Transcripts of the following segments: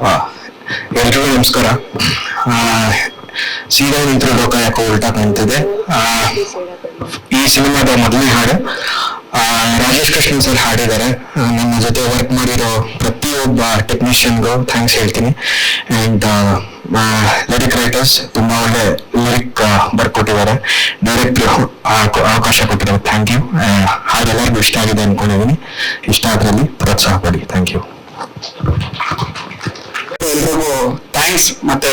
ಎಲ್ರಿಗೂ ನಮಸ್ಕಾರ. ಸೀದಾ ನಿಂತಿರೋ ಲೋಕ ಯಾಕೋ ಉಲ್ಟಾ ಕಾಣ್ತಿದೆ. ಈ ಸಿನಿಮಾದ ಮೊದಲನೇ ಹಾಡು ರಾಜೇಶ್ ಕೃಷ್ಣನ್ ಸರ್ ಹಾಡಿದ್ದಾರೆ. ನಮ್ಮ ಜೊತೆ ವರ್ಕ್ ಮಾಡಿರೋ ಪ್ರತಿಯೊಬ್ಬ ಟೆಕ್ನಿಷಿಯನ್ಗೂ ಥ್ಯಾಂಕ್ಸ್ ಹೇಳ್ತೀನಿ. ಅಂಡ್ ಲಿರಿಕ್ ರೈಟರ್ಸ್ ತುಂಬಾ ಒಳ್ಳೆ ಲಿರಿಕ್ ಬರ್ಕೊಟ್ಟಿದ್ದಾರೆ. ಡೈರೆಕ್ಟ್ ಅವಕಾಶ ಕೊಟ್ಟಿದ್ದಾರೆ. ಥ್ಯಾಂಕ್ ಯು ಹಾಗೆಲ್ಲರಿಗೂ ಇಷ್ಟ ಆಗಿದೆ ಅನ್ಕೊಂಡಿದ್ದೀನಿ. ಇಷ್ಟ ಆದ್ರಲ್ಲಿ ಪ್ರೋತ್ಸಾಹ ಕೊಡಿ. ಥ್ಯಾಂಕ್ ಯು ಎಲ್ರಿಗೂ ಥ್ಯಾಂಕ್ಸ್ ಮತ್ತೆ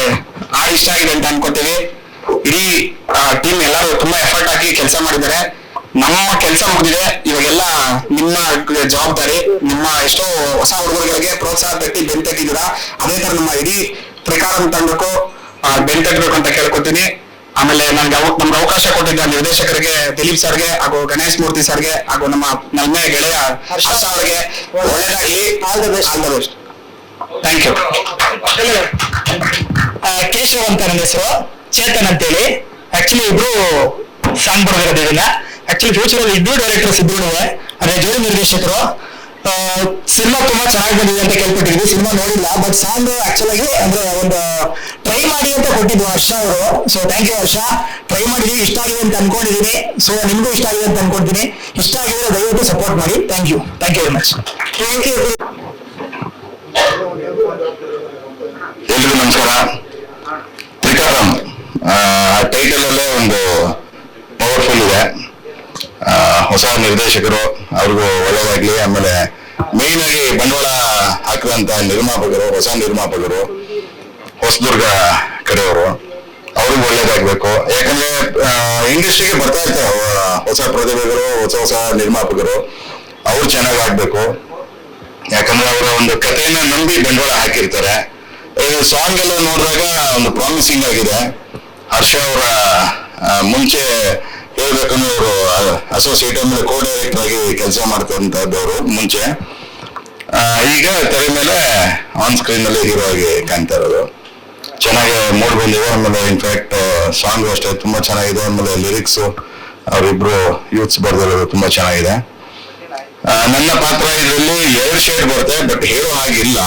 ಹಾಡು ಇಷ್ಟ ಆಗಿದೆ ಅಂತ ಅನ್ಕೋತೀವಿ. ಇಡೀ ಟೀಮ್ ಎಲ್ಲರೂ ತುಂಬಾ ಎಫರ್ಟ್ ಹಾಕಿ ಕೆಲಸ ಮಾಡಿದ್ದಾರೆ. ನಮ್ಮ ಕೆಲಸ ಮುಗಿದಿದೆ. ಇವಾಗೆಲ್ಲ ನಿಮ್ಮ ಜವಾಬ್ದಾರಿ ನಿಮ್ಮ ಎಷ್ಟೋ ಹೊಸ ಹುಡುಗರುಗಳಿಗೆ ಪ್ರೋತ್ಸಾಹ ತಟ್ಟಿ ಬೆಂತಟ್ಟಿದ್ದೀರಾ ಅದೇ ತರ ನಮ್ಮ ಇಡೀ ಪ್ರಕಾರ ತಂಡಕ್ಕೂ ಬೆಂತಟ್ಟಬೇಕು ಅಂತ ಕೇಳ್ಕೊತೀನಿ. ಆಮೇಲೆ ನನ್ಗೆ ಅವ್ ನಮ್ಗೆ ಅವಕಾಶ ಕೊಟ್ಟಿದ್ದ ನಿರ್ದೇಶಕರಿಗೆ ದಿಲೀಪ್ ಸರ್ಗೆ ಹಾಗೂ ಗಣೇಶ್ ಮೂರ್ತಿ ಸರ್ಗೆ ಹಾಗೂ ನಮ್ಮ ನಲ್ಮೆ ಗೆಳೆಯ ಹರ್ಷ ಅವರಿಗೆ ಒಳ್ಳೇದಾಗ್ಲಿ all the best all the best thank you Keshav ಅಂತ ನನ್ನ ಹೆಸರು. ಚೇತನ್ ಅಂತೇಳಿ. ಆಕ್ಚುಲಿ ಇಬ್ರು ಸಾಂಗ್ ಬರೆದಿರೋದು ಇದನ್ನ. ಆಕ್ಚುಲಿ ಫ್ಯೂಚರ್ ಅಲ್ಲಿ ಇಬ್ರು ಡೈರೆಕ್ಟರ್ಸ್ ಇಬ್ರು ಅಂದ್ರೆ ಜೋಡಿ ನಿರ್ದೇಶಕರು. ಸಿನಿಮಾ ತುಂಬಾ ಚೆನ್ನಾಗಿ ಬಂದಿದೆ ಅಂತ ಕೇಳ್ಪಟ್ಟಿದ್ವಿ. ಸಿನಿಮಾ ನೋಡಿಲ್ಲ ಬಟ್ ಸಾಂಗ್ ಆಕ್ಚುಲ್ ಆಗಿ ಅಂದ್ರೆ ಒಂದು ಟ್ರೈ ಮಾಡಿ ಅಂತ ಕೊಟ್ಟಿದ್ವು ಹರ್ಷ ಅವರು. So thank you Harsha. Try ಮಾಡಿದೀವಿ, ಇಷ್ಟ ಆಗಿದೆ ಅಂತ ಅನ್ಕೊಂಡಿದೀನಿ. ಸೊ ನಿಮ್ಗೂ ಇಷ್ಟ ಆಗಿದೆ ಅಂತ ಅನ್ಕೊಂಡಿದ್ದೀನಿ ಇಷ್ಟ ಆಗಿದ್ರೆ ದಯವಿಟ್ಟು ಸಪೋರ್ಟ್ ಮಾಡಿ. Thank you thank you very much thank you ಎಲ್ರಿಗೂ ನಮಸ್ಕಾರ. ತ್ರಿಕಾರಂ ಟೈಟಲ್ ಅಲ್ಲೇ ಒಂದು ಪವರ್ಫುಲ್ ಇದೆ. ಆ, ಹೊಸ ನಿರ್ದೇಶಕರು ಅವ್ರಿಗೂ ಒಳ್ಳೇದಾಗ್ಲಿ. ಆಮೇಲೆ ಮೇನ್ ಆಗಿ ಬಂಡವಾಳ ಹಾಕುವಂತ ನಿರ್ಮಾಪಕರು ಹೊಸ ನಿರ್ಮಾಪಕರು ಹೊಸದುರ್ಗ ಕಡೆಯವರು ಅವ್ರಿಗೂ ಒಳ್ಳೇದಾಗ್ಬೇಕು. ಯಾಕಂದ್ರೆ ಇಂಡಸ್ಟ್ರಿಗೆ ಬರ್ತಾ ಇರ್ತಾರೆ ಹೊಸ ಪ್ರತಿಭೆಗಳು ಹೊಸ ಹೊಸ ನಿರ್ಮಾಪಕರು. ಅವ್ರು ಚೆನ್ನಾಗಿ ಆಡ್ಬೇಕು ಯಾಕಂದ್ರೆ ಅವರ ಒಂದು ಕಥೆಯನ್ನ ನಂಬಿ ಬಂಡವಾಳ ಹಾಕಿರ್ತಾರೆ. ಸಾಂಗ್ ಎಲ್ಲ ನೋಡಿದಾಗ ಒಂದು ಪ್ರಾಮಿಸಿಂಗ್ ಆಗಿದೆ. ಹರ್ಷ ಅವರ ಮುಂಚೆ ಹೇಳ್ಬೇಕಂದ್ರೆ ಅವರು ಅಸೋಸಿಯೇಟ್ ಅಂದ್ರೆ ಕೋ ಡೈರೆಕ್ಟರ್ ಆಗಿ ಕೆಲಸ ಮಾಡ್ತಂತದ್ದವರು ಮುಂಚೆ. ಈಗ ತೆರೆ ಮೇಲೆ ಆನ್ ಸ್ಕ್ರೀನ್ ಅಲ್ಲಿ ಹೀರೋ ಆಗಿ ಕಾಣ್ತಾ ಇರೋದು. ಚೆನ್ನಾಗಿ ಮೂಡ್ ಬಂದಿದೆ, ಆಮೇಲೆ ಇನ್ಫ್ಯಾಕ್ಟ್ ಸಾಂಗ್ ಅಷ್ಟೇ ತುಂಬಾ ಚೆನ್ನಾಗಿದೆ, ಆಮೇಲೆ ಲಿರಿಕ್ಸ್ ಅವರಿಬ್ರು ಯೂತ್ಸ್ ಬರ್ದಿರೋದು ತುಂಬಾ ಚೆನ್ನಾಗಿದೆ. ನನ್ನ ಪಾತ್ರ ಇದರಲ್ಲಿ ಎರಡು ಶೇಡ್ ಬರುತ್ತೆ ಬಟ್ ಹೇಳೋ ಹಾಗಿಲ್ಲ.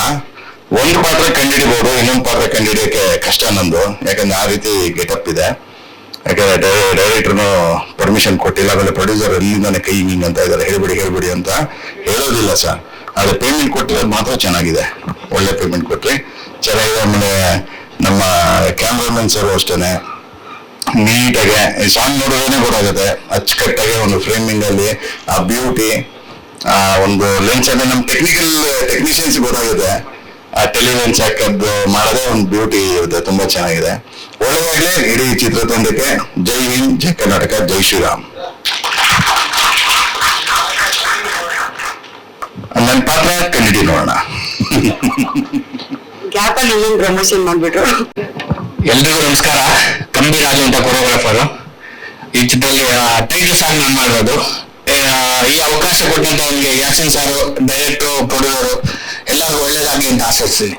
ಒಂದು ಪಾತ್ರ ಕಂಡಿಡಿಬಹುದು ಇನ್ನೊಂದು ಪಾತ್ರ ಕಂಡಿಡಿಯೋಕೆ ಕಷ್ಟ ನಂದು. ಯಾಕಂದ್ರೆ ಆ ರೀತಿ ಗೆಟಪ್ ಇದೆ. ಯಾಕಂದ್ರೆ ಡೈರೆಕ್ಟರ್ನು ಪರ್ಮಿಷನ್ ಕೊಟ್ಟಿಲ್ಲ, ಆಮೇಲೆ ಪ್ರೊಡ್ಯೂಸರ್ ಎಲ್ಲಿಂದಾನೆ ಕೈ ಹಿಂಗ್ ಅಂತ ಇದ್ದಾರೆ ಹೇಳ್ಬಿಡಿ ಹೇಳ್ಬಿಡಿ ಅಂತ ಹೇಳೋದಿಲ್ಲ ಸರ್. ಆದ್ರೆ ಪೇಮೆಂಟ್ ಕೊಟ್ಟಿರೋದು ಮಾತ್ರ ಚೆನ್ನಾಗಿದೆ. ಒಳ್ಳೆ ಪೇಮೆಂಟ್ ಕೊಟ್ರಿ. ಚೆನ್ನಾಗಿದೆ ಆಮೇಲೆ ನಮ್ಮ ಕ್ಯಾಮ್ರಾಮನ್ ಸರ್ ಅಷ್ಟೇನೆ. ನೀಟಾಗಿ ಸಾಂಗ್ ನೋಡೋದೇ ಗೊತ್ತಾಗುತ್ತೆ. ಅಚ್ಚುಕಟ್ಟಾಗಿ ಒಂದು ಫ್ರೇಮಿಂಗ್ ಅಲ್ಲಿ ಆ ಬ್ಯೂಟಿ ಒಂದು ಲೆನ್ಸ್ ಅಂದ್ರೆ ನಮ್ ಟೆಕ್ನಿಕಲ್ ಟೆಕ್ನಿಷಿಯನ್ಸ್ ಗೊತ್ತಾಗಿದೆ. ಆ ಟೆಲಿಲೆನ್ಸ್ ಹಾಕದ್ದು ಮಾಡೋದೇ ಒಂದು ಬ್ಯೂಟಿ ಇರುತ್ತೆ ತುಂಬಾ ಚೆನ್ನಾಗಿದೆ. ಒಳ್ಳೆ ಇಡೀ ಚಿತ್ರತಂಡಕ್ಕೆ ಜೈ ಹಿಂದ್ ಜೈ ಕರ್ನಾಟಕ ಜೈ ಶ್ರೀರಾಮ್. ನನ್ನ ಪಾತ್ರ ಕಂಡಿಡಿ ನೋಡೋಣ. ಇನ್ನೊಂದು ಪ್ರಮೋಷನ್ ಮಾಡ್ಬಿಟ್ರು. ಎಲ್ರಿಗೂ ನಮಸ್ಕಾರ. ಕಂಬಿ ರಾಜು ಅಂತ ಕೊರಿಯೋಗ್ರಾಫರ್. ಈ ಚಿತ್ರದಲ್ಲಿ ಟೈಟಲ್ ಸಾಂಗ್ ನಾನು ಮಾಡಿರೋದು ಈ ಅವಕಾಶ ಕೊಟ್ಟಂತ ಅವನಿಗೆ ಯಾಸಿನ್ ಸಾರು ಡೈರೆಕ್ಟರ್ ಪ್ರೊಡ್ಯೂಸರು ಎಲ್ಲರಿಗೂ ಒಳ್ಳೇದಾಗ್ಲಿ ಅಂತ ಆಶಿಸ್ತೀನಿ.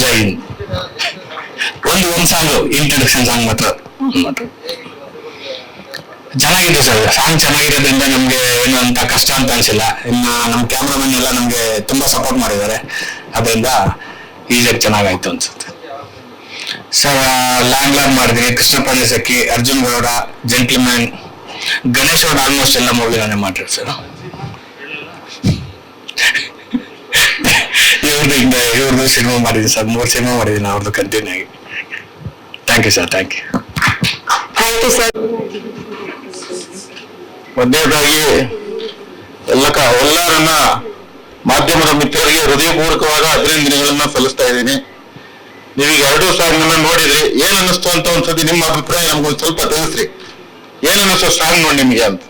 ಜೈ ಹಿಂದ್. ಒಂದು ಒಂದು ಸಾಂಗ್ ಇಂಟ್ರಡಕ್ಷನ್ ಸಾಂಗ್ ಮಾತ್ರ. ಚೆನ್ನಾಗಿದೆ ಸರ್ ಸಾಂಗ್ ಚೆನ್ನಾಗಿರೋದ್ರಿಂದ ನಮ್ಗೆ ಏನು ಅಂತ ಕಷ್ಟ ಅಂತ ಅನ್ಸಿಲ್ಲ. ಇನ್ನು ನಮ್ಮ ಕ್ಯಾಮ್ರಾಮನ್ ಎಲ್ಲ ನಮ್ಗೆ ತುಂಬಾ ಸಪೋರ್ಟ್ ಮಾಡಿದ್ದಾರೆ. ಅದರಿಂದ ಈಸಿಯಾಗಿ ಚೆನ್ನಾಗಾಯ್ತು ಅನ್ಸುತ್ತೆ. ಸರ್ ಲ್ಯಾಂಡ್ ಲಾರ್ಡ್ ಮಾಡಿದ್ರಿ ಕೃಷ್ಣ ಸಖಿ ಅರ್ಜುನ್ ಗೌಡ ಜೆಂಟ್ಲ್ಮ್ಯಾನ್ ಗಣೇಶ್ ಅವ್ರನ್ನ ಆಲ್ಮೋಸ್ಟ್ ಎಲ್ಲ ಮೂವಿ ಮಾಡಿರ್ತಾರೆ ಇವ್ರದ್ದು ಇವ್ರದ್ದು ಸಿನಿಮಾ ಮಾಡಿದ್ದೀನಿ ಸರ್. ಮೂರು ಸಿನಿಮಾ ಮಾಡಿದ್ದೀನಿ ಅವ್ರದ್ದು ಕಂಟಿನ್ಯೂ ಆಗಿ. Thank you sir thank you thank you sir ಮೊದಲನೇದಾಗಿ ಎಲ್ಲ ಎಲ್ಲರನ್ನ ಮಾಧ್ಯಮದ ಮಿತ್ರರಿಗೆ ಹೃದಯಪೂರ್ವಕವಾದ ಅಭಿನಂದನೆಗಳನ್ನ ಸಲ್ಲಿಸ್ತಾ ಇದ್ದೀನಿ. ನೀವೀಗ ಎರಡು ಸಾಂಗ್ ನೋಡಿದ್ರಿ. ಏನ್ ಅನ್ನಿಸ್ತು ಅಂತ ಒಂದ್ಸತಿ ನಿಮ್ಮ ಅಭಿಪ್ರಾಯ ನಮ್ಗೊಂದು ಸ್ವಲ್ಪ ತಿಳಿಸ್ರಿ. ಏನ್ ಸ್ಟ್ರಾಂಗ್ ನೋಡಿ ನಿಮ್ಗೆ ಅಂತ.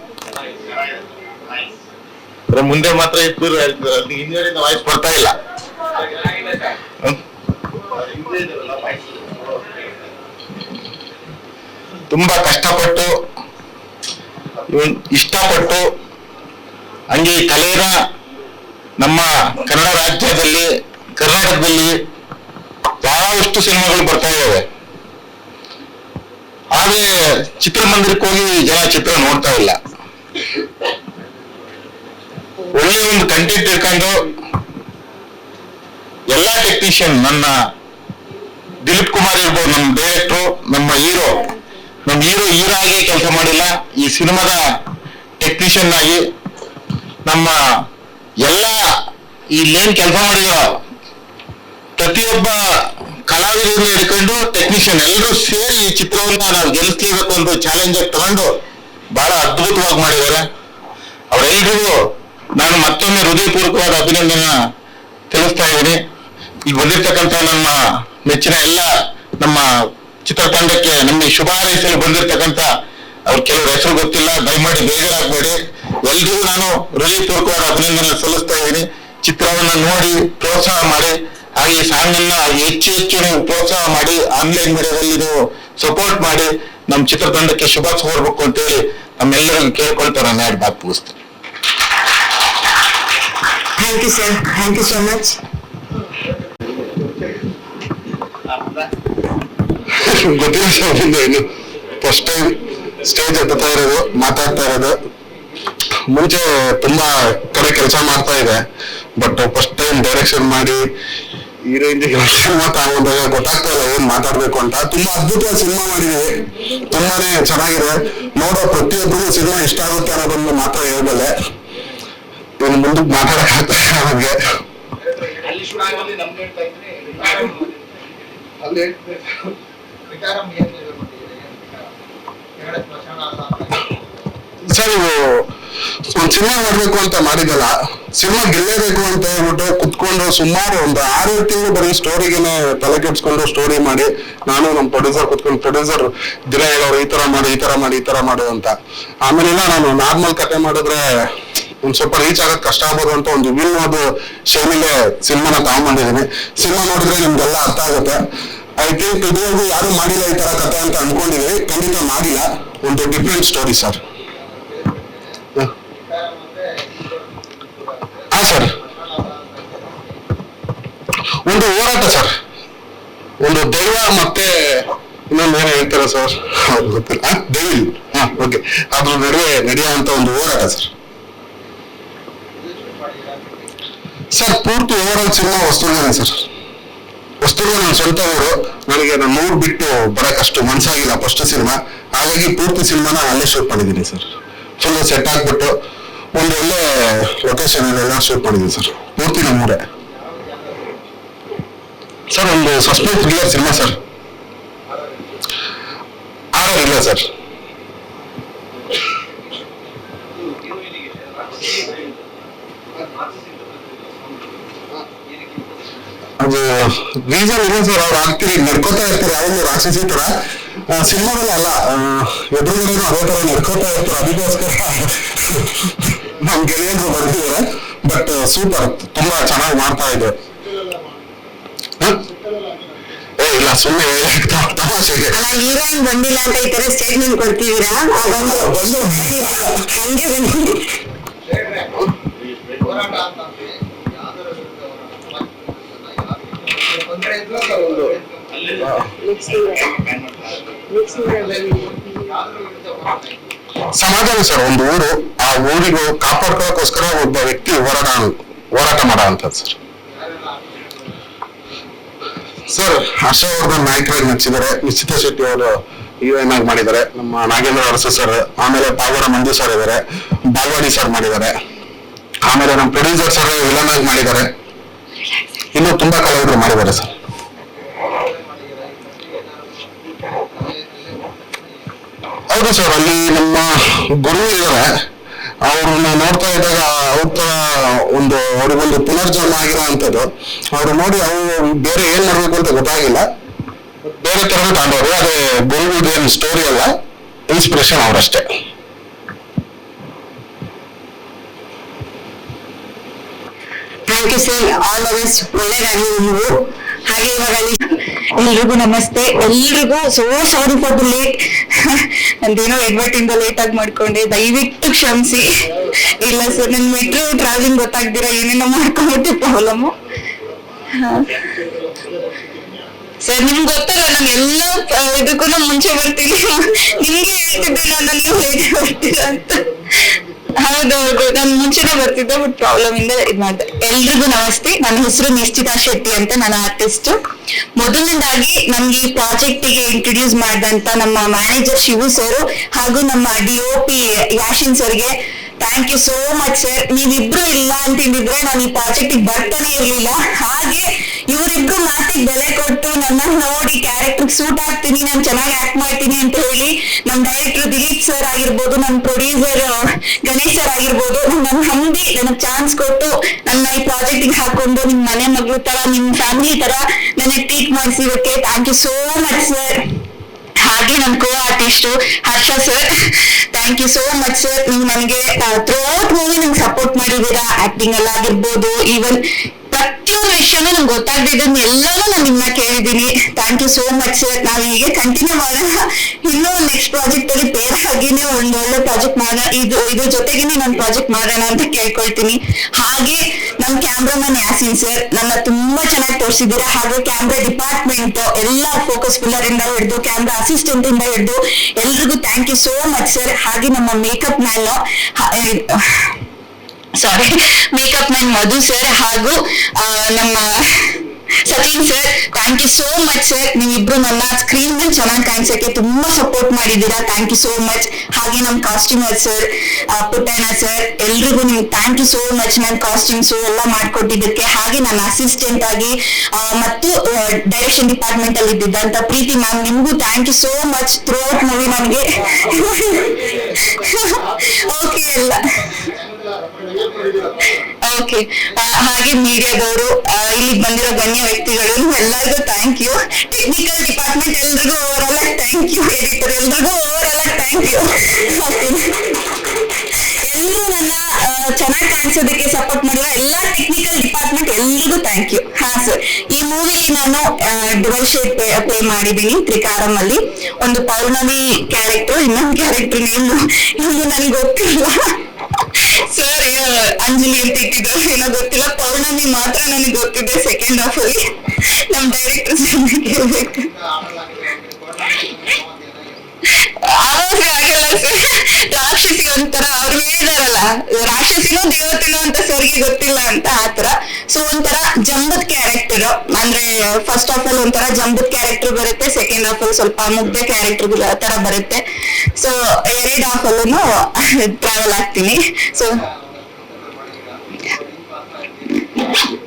ಮುಂದೆ ಮಾತ್ರ ಇಬ್ಬರು ಹಿಂದಿನ ವಾಯ್ಸ್ ಬರ್ತಾ ಇಲ್ಲ? ತುಂಬಾ ಕಷ್ಟಪಟ್ಟು ಇಷ್ಟಪಟ್ಟು ಹಂಗೆ ಈ ಕಲೆನ ನಮ್ಮ ಕನ್ನಡ ರಾಜ್ಯದಲ್ಲಿ, ಕರ್ನಾಟಕದಲ್ಲಿ ಬಹಳಷ್ಟು ಸಿನಿಮಾಗಳು ಬರ್ತಾ ಇದಾವೆ. ಆದ್ರೆ ಚಿತ್ರಮಂದಿರಕ್ಕೆ ಹೋಗಿ ಜನ ಚಿತ್ರ ನೋಡ್ತಾ ಇಲ್ಲ. ಒಳ್ಳೆ ಒಂದು ಕಂಟೆಂಟ್ ಇಟ್ಕೊಂಡು ಎಲ್ಲಾ ಟೆಕ್ನಿಷಿಯನ್ ನನ್ನ ದಿಲೀಪ್ ಕುಮಾರ್ ಇರ್ಬೋದು, ನಮ್ಮ ಡೈರೆಕ್ಟ್ರು ನಮ್ಮ ಹೀರೋ ನಮ್ಮ ಹೀರೋ ಹೀರೋ ಆಗಿ ಕೆಲಸ ಮಾಡಿಲ್ಲ. ಈ ಸಿನಿಮಾದ ಟೆಕ್ನಿಷಿಯನ್ ಆಗಿ ನಮ್ಮ ಎಲ್ಲ ಇಲ್ಲೇನ್ ಕೆಲಸ ಮಾಡಿರೋ ಪ್ರತಿಯೊಬ್ಬ ಕಲಾವಿದರಿಂದ ಹಿಡ್ಕೊಂಡು ಟೆಕ್ನಿಷಿಯನ್ ಎಲ್ಲರೂ ಸೇರಿ ಈ ಚಿತ್ರವನ್ನ ನಾವು ಗೆಲ್ಲಿಸ್ಲೇಬೇಕು ಒಂದು ಚಾಲೆಂಜ್ ಆಗಿ ತಗೊಂಡು ಬಹಳ ಅದ್ಭುತವಾಗಿ ಮಾಡಿದ್ದಾರೆ. ಅವರೆಲ್ಲರಿಗೂ ನಾನು ಮತ್ತೊಮ್ಮೆ ಹೃದಯಪೂರ್ವಕವಾದ ಅಭಿನಂದನ ತಿಳಿಸ್ತಾ ಇದ್ದೀನಿ. ಇಲ್ಲಿ ಬಂದಿರ್ತಕ್ಕಂಥ ನಮ್ಮ ಮೆಚ್ಚಿನ ಎಲ್ಲ ನಮ್ಮ ಚಿತ್ರತಂಡಕ್ಕೆ ನಮ್ಮ ಈ ಶುಭ ಹಾರೈಸಲು ಬಂದಿರ್ತಕ್ಕಂಥ ಅವ್ರ ಕೆಲವ್ರ ಹೆಸರು ಗೊತ್ತಿಲ್ಲ, ದಯಮಾಡಿ ಬೇಜಾರಾಗಬೇಡಿ. ಎಲ್ರಿಗೂ ನಾನು ಹೃದಯಪೂರ್ವಕವಾದ ಅಭಿನಂದನೆ ಸಲ್ಲಿಸ್ತಾ ಇದ್ದೀನಿ. ಚಿತ್ರವನ್ನ ನೋಡಿ, ಪ್ರೋತ್ಸಾಹ ಮಾಡಿ. ಈ ಸಾಂಗ್ ಅನ್ನ ಹೆಚ್ಚು ಹೆಚ್ಚು ನೀವು ಪ್ರೋತ್ಸಾಹ ಮಾಡಿ ಆನ್ಲೈನ್ ಮೀಡಿಯಾದಲ್ಲಿ ನೀವು ಸಪೋರ್ಟ್ ಮಾಡಿ ನಮ್ಮ ಚಿತ್ರತಂಡಕ್ಕೆ ಶುಭ ಕೋರ್ಬೇಕು ಅಂತೇಳಿ ನಮ್ಮೆಲ್ಲರನ್ನು ಕೇಳ್ಕೊಳ್ತಾ ನಾನು ಎರಡು ಮುಗಿಸ್ತೀನಿ. Thank you sir thank you so much ಗೊತ್ತಿಲ್ಲ ಸರ್ ಇನ್ನು. ಫಸ್ಟ್ ಟೈಮ್ ಸ್ಟೇಜ್ ಹತ್ತುತ್ತಾ ಇರೋದು ಮಾತಾಡ್ತಾ ಇರೋದು. ಮುಂಚೆ ತುಂಬಾ ಕಡೆ ಕೆಲಸ ಮಾಡ್ತಾ ಇದೆ. ಬಟ್ ಫಸ್ಟ್ ಟೈಮ್ ಡೈರೆಕ್ಷನ್ ಮಾಡಿ ರೇಂಜಿಗೆ ಸಿನಿಮಾ ತಗೊಂಡಾಗ ಗೊತ್ತಾಗ್ತಾ ಇಲ್ಲ ಏನ್ ಮಾತಾಡ್ಬೇಕು ಅಂತ. ತುಂಬಾ ಅದ್ಭುತ ಸಿನಿಮಾ ಮಾಡಿದೆ. ತುಂಬಾನೇ ಚೆನ್ನಾಗಿದೆ. ನೋಡೋ ಪ್ರತಿಯೊಬ್ಬರಿಗೂ ಸಿನಿಮಾ ಇಷ್ಟ ಆಗುತ್ತೆ ಅನ್ನೋದೊಂದು ಮಾತ್ರ ಹೇಳ್ಬಲ್ಲೆ ಇನ್ನು ಮುಂದಕ್ಕೆ ಮಾತಾಡಕ್ ಆಗ್ತಾ ಇಲ್ಲ ನಮ್ಗೆ. ಅಲ್ಲಿ ಸರ್ ಇವು ಒಂದ್ ಸಿನಿಮಾ ಮಾಡ್ಬೇಕು ಅಂತ ಮಾಡಿದಲ್ಲ ಸಿನಿಮಾ ಗೆಲ್ಲೇಬೇಕು ಅಂತ ಹೇಳ್ಬಿಟ್ಟು ಕುತ್ಕೊಂಡು ಸುಮಾರು ಒಂದು ಆರು ತಿಂಗಳು ಬರೀ ಸ್ಟೋರಿಗೆನೆ ತಲೆ ಕೆಡ್ಸ್ಕೊಂಡು ಸ್ಟೋರಿ ಮಾಡಿ, ನಾನು ನಮ್ಮ ಪ್ರೊಡ್ಯೂಸರ್ ಕುತ್ಕೊಂಡು ಪ್ರೊಡ್ಯೂಸರ್ ದಿನ ಹೇಳೋರು ಈ ತರ ಮಾಡಿ, ಈ ತರ ಮಾಡಿ, ಈ ತರ ಮಾಡು ಅಂತ. ಆಮೇಲೆ ನಾನು ನಾರ್ಮಲ್ ಕತೆ ಮಾಡಿದ್ರೆ ಒಂದ್ ಸ್ವಲ್ಪ ರೀಚ್ ಆಗೋದ್ ಕಷ್ಟ ಆಗ್ಬೋದು ಅಂತ ಒಂದು ವಿಭಿನ್ನವಾದ ಶೈಲಿಗೆ ಸಿನಿಮಾನ ತಗೊಂಡ್ಬಂದಿದ್ದೀನಿ ಸಿನಿಮಾ ನೋಡಿದ್ರೆ ನಿಮ್ಗೆಲ್ಲ ಅರ್ಥ ಆಗುತ್ತೆ. ಐ ಥಿಂಕ್ ಇದುವರೆಗೂ ಯಾರು ಮಾಡಿಲ್ಲ ಈ ತರ ಕತೆ ಅಂತ ಅನ್ಕೊಂಡಿದೀವಿ. ಖಂಡಿತ ಮಾಡಿಲ್ಲ. ಒಂದು ಡಿಫ್ರೆಂಟ್ ಸ್ಟೋರಿ ಸರ್ ಹಾ ಸರ್ ಒಂದು ಹೋರಾಟ ಸರ್ ಒಂದು ದೈವ ಮತ್ತೆ ಇನ್ನೊಂದು ಏನೋ ಹೇಳ್ತಾರೆ ಸರ್ ಗೊತ್ತಿಲ್ಲ. ದೈವಿ ಹಾ ಓಕೆ ಅದ್ರ ನಡುವೆ ನಡೆಯುವಂತ ಒಂದು ಹೋರಾಟ ಸರ್ ಸರ್ ಪೂರ್ತಿ ಓವರಾಲ್ ಸಿನಿಮಾ ವಸ್ತುಗಳೇ ಸರ್ ವಸ್ತುಗಳು ನನ್ನ ಸ್ವಂತ ಊರು. ನನಗೆ ನನ್ನ ಊರು ಬಿಟ್ಟು ಬರಕಷ್ಟು ಮನ್ಸಾಗಿಲ್ಲ ಫಸ್ಟ್ ಸಿನಿಮಾ ಹಾಗಾಗಿ ಪೂರ್ತಿ ಸಿನಿಮಾನ ಅಲ್ಲೇ ಶೂಟ್ ಮಾಡಿದ್ದೀನಿ ಸರ್ ಫುಲ್ ಸೆಟ್ ಹಾಕ್ಬಿಟ್ಟು ಒಂದು ಒಳ್ಳೆ ಲೊಕೇಶನ್ ಎಲ್ಲ ಶೂಟ್ ಮಾಡಿದ್ದೀನಿ ಸರ್ ಪೂರ್ತಿ ನಮ್ಮೂರೇ. ಸರ್ ಒಂದು ಸಸ್ಪೆನ್ಸ್ ಥ್ರಿಲ್ಲರ್ ಸಿನಿಮಾ ಸರ್ ಆರ್ ಇಲ್ಲ ಸರ್ ಅದು ರೀಸನ್ ಇಲ್ಲ ಸರ್ ಅವ್ರು ಆಗ್ತೀರಿ, ನಡ್ಕೋತಾ ಇರ್ತಾರೆ, ಯಾವಾಗಲೂ ರಾಕ್ಷಸಿ ಸಿನಿಮಾದಲ್ಲಿ ಅಲ್ಲ ಎದುರುಗಡೆನೂ ಅದೇ ತರ ನಡ್ಕೋತಾ ಇರ್ತಾರೆ, ಅದಕ್ಕೋಸ್ಕರ ನಮ್ ಗೆಳೆಯರು ಬರ್ತಿದ್ದಾರೆ ಬಟ್ ಸೂಪರ್ ತುಂಬಾ ಚೆನ್ನಾಗಿ ಮಾಡ್ತಾ ಇದ್ರು ಹ? ಏ ಇಲ್ಲ ಸುಮ್ಮನೆ ತಮಾಷೆಗೆ. ಅಲ್ಲ ಹೀರೋಯಿನ್ ಬಂದಿಲ್ಲ ಅಂತ ಈ ತರ ಸ್ಟೇಟ್ಮೆಂಟ್ ಕೊಡ್ತಿದ್ದೀರಾ? ಅದೊಂದು ಬಂದು ಹಂಗೆ ಬನ್ನಿ ಸಮಾಧಾನ ಸರ್, ಒಂದು ಊರು, ಆ ಊರಿಗೆ ಕಾಪಾಡ್ಕೊಳ್ಳೋಕೋಸ್ಕರ ಒಬ್ಬ ವ್ಯಕ್ತಿ ಹೋರಾಟ ಹೋರಾಟ ಮಾಡೋ ಸರ್. ಸರ್ ಹರ್ಷವರ್ಧನ್ ನಾಯಕರಾಗಿ ನಚ್ಚಿದ್ದಾರೆ ನಿಶ್ಚಿತ ಶೆಟ್ಟಿ ಅವರು ಹೀರೋಯಿನ್ ಆಗಿ ಮಾಡಿದ್ದಾರೆ. ನಮ್ಮ ನಾಗೇಂದ್ರ ಅರಸ ಸರ್, ಆಮೇಲೆ ಪಾಗೋಡ ಮಂಜು ಸರ್ ಇದ್ದಾರೆ. ಬಾಲ್ವಾಡಿ ಸರ್ ಮಾಡಿದ್ದಾರೆ. ಆಮೇಲೆ ನಮ್ಮ ಪ್ರೊಡ್ಯೂಸರ್ ಸರ್ ವಿಲನ್ ಆಗಿ ಮಾಡಿದ್ದಾರೆ. ಇನ್ನೂ ತುಂಬಾ ಕಲಾವಿದರು ಮಾಡಿದ್ದಾರೆ ಸರ್. ಹೌದು ಸರ್, ಅಲ್ಲಿ ನಮ್ಮ ಗುರು ಇದ್ದಾರೆ. ಅವ್ರನ್ನ ನೋಡ್ತಾ ಇದ್ದಾಗ ಅವ್ರ ತರ ಒಂದು ಅವ್ರಿಗೊಂದು ಪುನರ್ಜನ್ಮ ಆಗಿರೋ ಅವ್ರು ನೋಡಿ ಅವ್ರು ಬೇರೆ ಏನ್ ಮಾಡ್ಬೇಕು ಅಂತ ಗೊತ್ತಾಗಿಲ್ಲ. ಬೇರೆ ತರ ತಗೊಂಡವ್ರು, ಅದೇ ಗುರುವಿದ ಏನು ಸ್ಟೋರಿ ಅಲ್ಲ inspiration ಅವರಷ್ಟೇ. Thank you sir all the best ಒಳ್ಳೇದಾಗಿ ನೀವು. ಹಾಗೆ ಇವಾಗ ಎಲ್ರಿಗೂ ನಮಸ್ತೆ. ಎಲ್ರಿಗೂ so sorry for the late ನಂದೇನೋ advert ಇಂದ ಲೇಟ್ ಆಗಿ ಮಾಡ್ಕೊಂಡೆ. ದಯವಿಟ್ಟು ಕ್ಷಮಿಸಿ. ಇಲ್ಲ ಸರ್ ನನ್ ಮೆಟ್ರೋ ಟ್ರಾವೆಲಿಂಗ್ ಗೊತ್ತಾಗ್ದಿರ ಏನೇನೋ ಮಾಡ್ಕೊಂಡ್ಬಿಟ್ಟೆ ಪ್ರಾಬ್ಲಮ್ ಸರ್ ನಿಮ್ಗೆ ಗೊತ್ತಲ್ಲ, ನಾನು ಎಲ್ಲ ಇದಕ್ಕೂ ಮುಂಚೆ ಬರ್ತೀನಿ. ನಿಮ್ಗೆ ಹೇಳ್ತಿದ್ದೆ, ನಾನು ಹೇಗೆ ಬರ್ತೀರಾ ಅಂತ ಹೌದೌದು ನಾನು ಮುಂಚೆನೆ ಬರ್ತಿದ್ದೆ ಬಟ್ ಪ್ರಾಬ್ಲಮ್ ಇಂದ ಇದ್ ಮಾಡ್ದೆ. ಎಲ್ರಿಗೂ ನಮಸ್ತೆ. ನನ್ನ ಹೆಸರು ನಿಶ್ಚಿತಾ ಶೆಟ್ಟಿ ಅಂತ ನಾನು ಆರ್ಟಿಸ್ಟ್. ಮೊದಲನೇದಾಗಿ ನಮ್ಗೆ ಈ ಪ್ರಾಜೆಕ್ಟ್ಗೆ ಇಂಟ್ರೊಡ್ಯೂಸ್ ಮಾಡಿದಂತ ನಮ್ಮ ಮ್ಯಾನೇಜರ್ ಶಿವು ಸರ್ ಹಾಗೂ ನಮ್ಮ ಡಿಒಪಿ ಯಾಶಿನ್ ಸರ್ಗೆ thank you so much sir ನೀವಿಬ್ರು ಇಲ್ಲ ಅಂತಿದ್ರೆ ನಾನು ಈ ಪ್ರಾಜೆಕ್ಟ್ ಬರ್ತಾನೆ ಇರ್ಲಿಲ್ಲ. ಹಾಗೆ ಇವರಿಬ್ರು ಮಾತಿಗೆ ಬೆಲೆ ಕೊಟ್ಟು ನನ್ನ ನೋಡಿ ಕ್ಯಾರೆಕ್ಟರ್ ಸೂಟ್ ಆಗ್ತೀನಿ ನಾನು ಚೆನ್ನಾಗಿ ಆಕ್ಟ್ ಮಾಡ್ತೀನಿ ಅಂತ ಹೇಳಿ ನಮ್ ಡೈರೆಕ್ಟರ್ ದಿಲೀಪ್ ಸರ್ ಆಗಿರ್ಬೋದು, ನಮ್ ಪ್ರೊಡ್ಯೂಸರ್ ಗಣೇಶ್ ಸರ್ ಆಗಿರ್ಬೋದು ನನ್ನ ನಂಬಿ ನನಗ್ ಚಾನ್ಸ್ ಕೊಟ್ಟು ನನ್ನ ಈ ಪ್ರಾಜೆಕ್ಟ್ಗೆ ಹಾಕೊಂಡು ನಿಮ್ ಮನೆ ಮಗಳು ತರ, ನಿಮ್ ಫ್ಯಾಮಿಲಿ ತರ ನನಗೆ treat ಮಾಡಿಸಿದಕ್ಕೆ thank you so much sir ಹಾಗೆ ನನ್ co artist Harsha sir thank you so much sir ನೀವು ನನಗೆ ಥ್ರೂಔಟ್ ಮೂವಿ ನಂಗೆ ಸಪೋರ್ಟ್ ಮಾಡಿದೀರಾ ಆಕ್ಟಿಂಗ್ ಅಲ್ಲಿ ಆಗಿರ್ಬೋದು ಈವನ್ ಪ್ರತಿಯೊಂದು ವಿಷಯನೂ ನಂಗೆ ಗೊತ್ತಾಗ್ದಿದ್ದನ್ನ ಎಲ್ಲಾನು ನಾನು ನಿಮ್ಮನ್ನ ಕೇಳಿದ್ದೀನಿ. Thank you so much sir ನಾವು ಹೀಗೆ ಕಂಟಿನ್ಯೂ ಮಾಡೋಣ. ಇನ್ನೂ ನೆಕ್ಸ್ಟ್ ಪ್ರಾಜೆಕ್ಟ್ ಅಲ್ಲಿ ಪೇರ್ ಆಗಿನೇ ಒಂದು ಒಳ್ಳೆ ಪ್ರಾಜೆಕ್ಟ್ ಮಾಡೋಣ. ಇದು, ಇದ್ರ ಜೊತೆಗೆ ನಾನು ಪ್ರಾಜೆಕ್ಟ್ ಮಾಡೋಣ ಅಂತ ಕೇಳ್ಕೊಳ್ತೀನಿ. ಹಾಗೆ ನಮ್ ಕ್ಯಾಮ್ರಾಮನ್ ಯಾಸಿನ್ ಸರ್ ನನ್ನ ತುಂಬಾ ಚೆನ್ನಾಗಿ ತೋರಿಸಿದ್ದೀರಾ. ಹಾಗೆ ಕ್ಯಾಮ್ರಾ ಡಿಪಾರ್ಟ್ಮೆಂಟ್ ಎಲ್ಲ ಫೋಕಸ್ ಫಿಲ್ಲರ್ ಇಂದ ಹಿಡಿದು ಕ್ಯಾಮ್ರಾ ಅಸಿಸ್ಟೆಂಟ್ ಇಂದ ಹಿಡಿದು ಎಲ್ರಿಗೂ thank you so much sir ಹಾಗೆ ನಮ್ಮ makeup man sorry makeup man Madhu sir ಹಾಗೂ ನಮ್ಮ Sachin sir thank you so much sir ನೀವಿಬ್ರು ನನ್ನ ಸ್ಕ್ರೀನ್ ಮೇಲೆ ಚೆನ್ನಾಗಿ ಕಾಣಿಸಕ್ಕೆ ತುಂಬಾ ಸಪೋರ್ಟ್ ಮಾಡಿದ್ದೀರಾ. ಥ್ಯಾಂಕ್ ಯು ಸೋ ಮಚ್ ಹಾಗೆ ನಮ್ಮ ಕಾಸ್ಟ್ಯೂಮರ್ ಸರ್ ಪುಟ್ಟಣ್ಣ ಸರ್ ಎಲ್ರಿಗೂ ನಿಮ್ಗೆ ಥ್ಯಾಂಕ್ ಯು ಸೋ ಮಚ್ ನನ್ನ ಕಾಸ್ಟ್ಯೂಮ್ಸ್ ಎಲ್ಲ ಮಾಡ್ಕೊಟ್ಟಿದ್ದಕ್ಕೆ. ಹಾಗೆ ನನ್ನ ಅಸಿಸ್ಟೆಂಟ್ ಆಗಿ ಮತ್ತು ಡೈರೆಕ್ಷನ್ ಡಿಪಾರ್ಟ್ಮೆಂಟ್ ಅಲ್ಲಿ ಇದ್ದಿದ್ದಂತ ಪ್ರೀತಿ ಮ್ಯಾಮ್ ನಿಮ್ಗೂ thank you so much throughout movie ನನಗೆ ಓಕೆ ಎಲ್ಲ ಓಕೆ ಹಾಗೆ ಮೀಡಿಯಾದವರು ಇಲ್ಲಿ ಬಂದಿರೋ ಗಣ್ಯ ವ್ಯಕ್ತಿಗಳು, ಎಲ್ಲರಿಗೂ ಥ್ಯಾಂಕ್ ಯು ಟೆಕ್ನಿಕಲ್ ಡಿಪಾರ್ಟ್ಮೆಂಟ್ ಎಲ್ರಿಗೂ overall thank you editor ಎಲ್ರಿಗೂ ಓವರ್ ಆಲ್ ಥ್ಯಾಂಕ್ ಯು ಎಲ್ಲರೂ ನನ್ನ ಚೆನ್ನಾಗಿ ಕಾಣಿಸೋದಕ್ಕೆ ಸಪೋರ್ಟ್ ಮಾಡಿರೋ ಎಲ್ಲಾ ಟೆಕ್ನಿಕಲ್ ಡಿಪಾರ್ಟ್ಮೆಂಟ್ ಎಲ್ರಿಗೂ ಥ್ಯಾಂಕ್ ಯು ಹಾ ಸರ್ ಈ ಮೂವಿಲಿ ನಾನು ಡುವಲ್ ಪೇ ಪ್ಲೇ ಮಾಡಿದ್ದೀನಿ ತ್ರಿಕಾರಂ ಅಲ್ಲಿ ಒಂದು ಪೌರ್ಣಮಿ ಕ್ಯಾರೆಕ್ಟರ್ ಇನ್ನೊಂದು ಕ್ಯಾರೆಕ್ಟರ್ ನೇಮ್ ಇನ್ನು ನನಗೆ ಗೊತ್ತಿಲ್ಲ. ಸರ್ ಅಂಜಲಿ ಅಂತ ಇಟ್ಟಿದ್ರು. ಏನೋ ಗೊತ್ತಿಲ್ಲ. ಪೌರ್ಣಮಿ ಮಾತ್ರ ನನಗೆ ಗೊತ್ತಿದೆ ಸೆಕೆಂಡ್ ಹಾಫ್ ಅಲ್ಲಿ. ನಮ್ ಡೈರೆಕ್ಟರ್ ಆಗಲ್ಲ ರಾಕ್ಷಸಿ ಒಂಥರ, ಅವ್ರು ಹೇಳಿದಾರಲ್ಲ ರಾಕ್ಷಸಿನೋ ದೇವತೆನೋ ಅಂತ ಸರ್ಗೆ ಗೊತ್ತಿಲ್ಲ ಅಂತ ಆತರ ಸೊ ಒಂಥರ ಜಂಬದ್ ಕ್ಯಾರೆಕ್ಟರ್ ಅಂದ್ರೆ ಫಸ್ಟ್ ಹಾಫ್ ಅಲ್ಲಿ ಒಂಥರ ಜಂಬದ್ ಕ್ಯಾರೆಕ್ಟರ್ ಬರುತ್ತೆ ಸೆಕೆಂಡ್ ಹಾಫ್ ಅಲ್ಲಿ ಸ್ವಲ್ಪ ಮುಗ್ಧ ಕ್ಯಾರೆಕ್ಟರ್ ತರ ಬರುತ್ತೆ. ಸೊ ಎರಡ್ ಹಾಫ್ ಅಲ್ಲೂ ಟ್ರಾವೆಲ್ ಆಗ್ತೀನಿ. So Thank you.